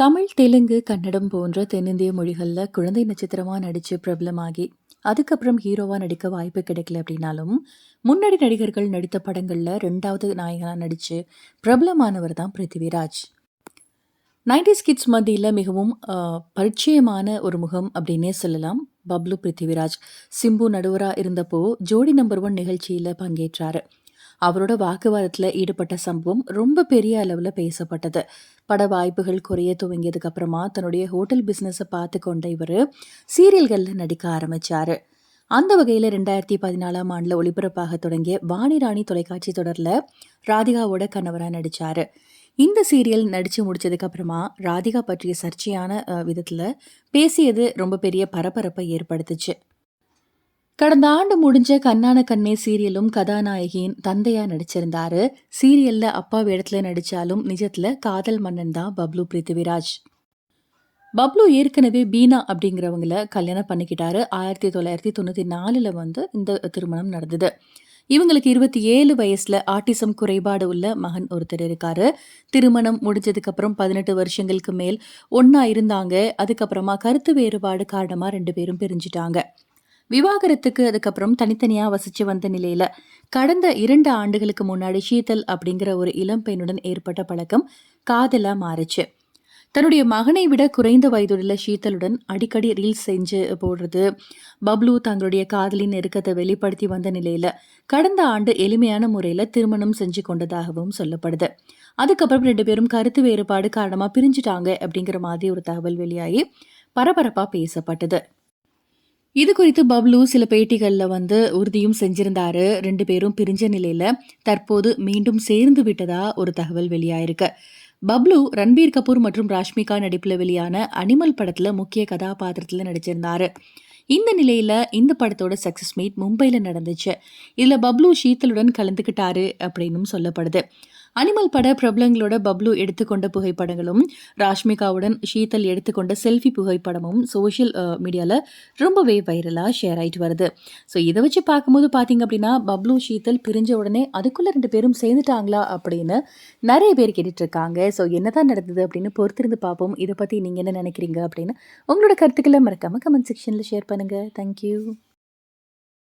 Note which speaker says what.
Speaker 1: தமிழ், தெலுங்கு, கன்னடம் போன்ற தென்னிந்திய மொழிகளில் குழந்தை நட்சத்திரமாக நடித்து பிரபலமாகி, அதுக்கப்புறம் ஹீரோவாக நடிக்க வாய்ப்பு கிடைக்கல அப்படின்னாலும், முன்னணி நடிகர்கள் நடித்த படங்களில் ரெண்டாவது நாயகனாக நடித்து பிரபலமானவர் தான் பிருத்திவிராஜ். 90ஸ் கிட்ஸ் மத்தியில் மிகவும் பரிச்சயமான ஒரு முகம் அப்படின்னே சொல்லலாம். பப்ளு பிருத்திவிராஜ். சிம்பு நடுவராக இருந்தப்போ, ஜோடி நம்பர் ஒன் நிகழ்ச்சியில் பங்கேற்றாரு. அவரோட வாக்குவாதத்தில் ஈடுபட்ட சம்பவம் ரொம்ப பெரிய அளவில் பேசப்பட்டது. பட வாய்ப்புகள் குறைய துவங்கியதுக்கு அப்புறமா தன்னுடைய ஹோட்டல் பிஸ்னஸை பார்த்து கொண்ட இவர் சீரியல்களில் நடிக்க ஆரம்பித்தார் அந்த வகையில் ரெண்டாயிரத்தி பதினாலாம் ஆண்டில் ஒளிபரப்பாக தொடங்கிய வாணிராணி தொலைக்காட்சி தொடரில் ராதிகாவோட கணவராக நடித்தார் இந்த சீரியல் நடித்து முடிச்சதுக்கு அப்புறமா, ராதிகா பற்றிய சர்ச்சையான விதத்தில் பேசியது ரொம்ப பெரிய பரபரப்பை ஏற்படுத்துச்சு. கடந்த ஆண்டு முடிஞ்ச கண்ணான கண்ணே சீரியலும் கதாநாயகியின் தந்தையா நடிச்சிருந்தாரு. சீரியல்ல அப்பா வேடத்துல நடிச்சாலும், நிஜத்துல காதல் மன்னன் தான் பப்ளு பிருத்திவிராஜ். பப்ளு ஏற்கனவே பீனா அப்படிங்கிறவங்கள கல்யாணம் பண்ணிக்கிட்டாரு. 1994ல வந்து இந்த திருமணம் நடந்தது. இவங்களுக்கு 27 வயசுல ஆட்டிசம் குறைபாடு உள்ள மகன் ஒருத்தர் இருக்காரு. திருமணம் முடிஞ்சதுக்கு அப்புறம் 18 வருஷங்களுக்கு மேல் ஒன்னா இருந்தாங்க. அதுக்கப்புறமா கருத்து வேறுபாடு காரணமா ரெண்டு பேரும் பிரிஞ்சுட்டாங்க. விவாகரத்துக்கு அதுக்கப்புறம் தனித்தனியா வசிச்சு வந்த நிலையில, கடந்த இரண்டு ஆண்டுகளுக்கு முன்னாடி ஷீதல் அப்படிங்கிற ஒரு இளம் பெண்ணுடன் ஏற்பட்ட பழக்கம் காதலா மாறுச்சு. தன்னுடைய மகனை விட குறைந்த வயதுள்ள ஷீதலுடன் அடிக்கடி ரீல்ஸ் செஞ்சு போடுறது, பப்ளு தங்களுடைய காதலின் நெருக்கத்தை வெளிப்படுத்தி வந்த நிலையில, கடந்த ஆண்டு எளிமையான முறையில திருமணம் செஞ்சு கொண்டதாகவும் சொல்லப்படுது. அதுக்கப்புறம் ரெண்டு பேரும் கருத்து வேறுபாடு காரணமா பிரிஞ்சுட்டாங்க அப்படிங்கிற மாதிரி ஒரு தகவல் வெளியாகி, பரபரப்பா பேசப்பட்டது. இது குறித்து பப்லு சில பேட்டிகளில் வந்து உறுதியும் செஞ்சிருந்தாரு. ரெண்டு பேரும் பிரிஞ்ச நிலையில, தற்போது மீண்டும் சேர்ந்து விட்டதா ஒரு தகவல் வெளியாயிருக்கு. பப்லு ரன்பீர் கபூர் மற்றும் ராஷ்மிகா நடிப்பில் வெளியான அனிமல் படத்தில் முக்கிய கதாபாத்திரத்தில் நடிச்சிருந்தாரு. இந்த நிலையில இந்த படத்தோட சக்சஸ் மீட் மும்பையில் நடந்துச்சு. இதில் பப்லு ஷீத்தலுடன் கலந்துக்கிட்டாரு அப்படின்னும் சொல்லப்படுது. அனிமல் பட பிரபலங்களோட பப்ளு எடுத்துக்கொண்ட புகைப்படங்களும், ராஷ்மிகாவுடன் ஷீதல் எடுத்துக்கொண்ட செல்ஃபி புகைப்படமும் சோஷியல் மீடியாவில் ரொம்பவே வைரலாக ஷேர் ஆகிட்டு வருது. ஸோ இதை வச்சு பார்க்கும்போது பார்த்தீங்க அப்படின்னா, பப்ளு, ஷீதல் பிரிஞ்ச உடனே அதுக்குள்ளே ரெண்டு பேரும் சேர்ந்துட்டாங்களா அப்படின்னு நிறைய பேர் கேட்டுட்ருக்காங்க ஸோ ஸோ என்னதான் நடந்தது அப்படின்னு பொறுத்திருந்து பார்ப்போம். இதை பற்றி நீங்கள் என்ன நினைக்கிறீங்க அப்படின்னு உங்களோட கருத்துக்களை மறக்காமல் கமெண்ட் செக்ஷனில் ஷேர் பண்ணுங்கள் தேங்க் யூ.